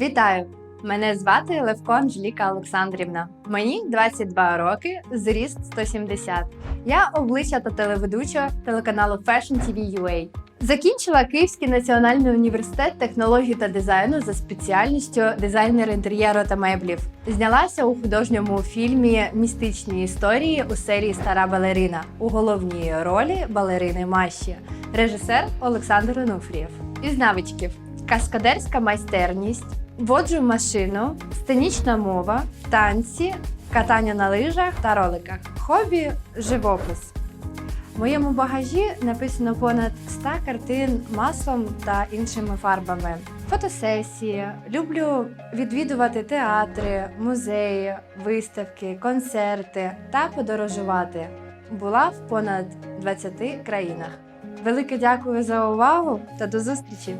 Вітаю! Мене звати Левко Анжеліка Олександрівна. Мені 22 роки, зріст 170. Я обличчя та телеведуча телеканалу Fashion TV UA. Закінчила Київський національний університет технологій та дизайну за спеціальністю дизайнер інтер'єру та меблів. Знялася у художньому фільмі Містичні історії у серії Стара балерина у головній ролі балерини Маші, режисер Олександр Онуфрієв. Із навичків каскадерська майстерність, воджу машину, сценічна мова, танці, катання на лижах та роликах, хобі живопис. В моєму багажі написано понад 100 картин маслом та іншими фарбами. Фотосесії. Люблю відвідувати театри, музеї, виставки, концерти та подорожувати. Була в понад 20 країнах. Велике дякую за увагу та до зустрічі!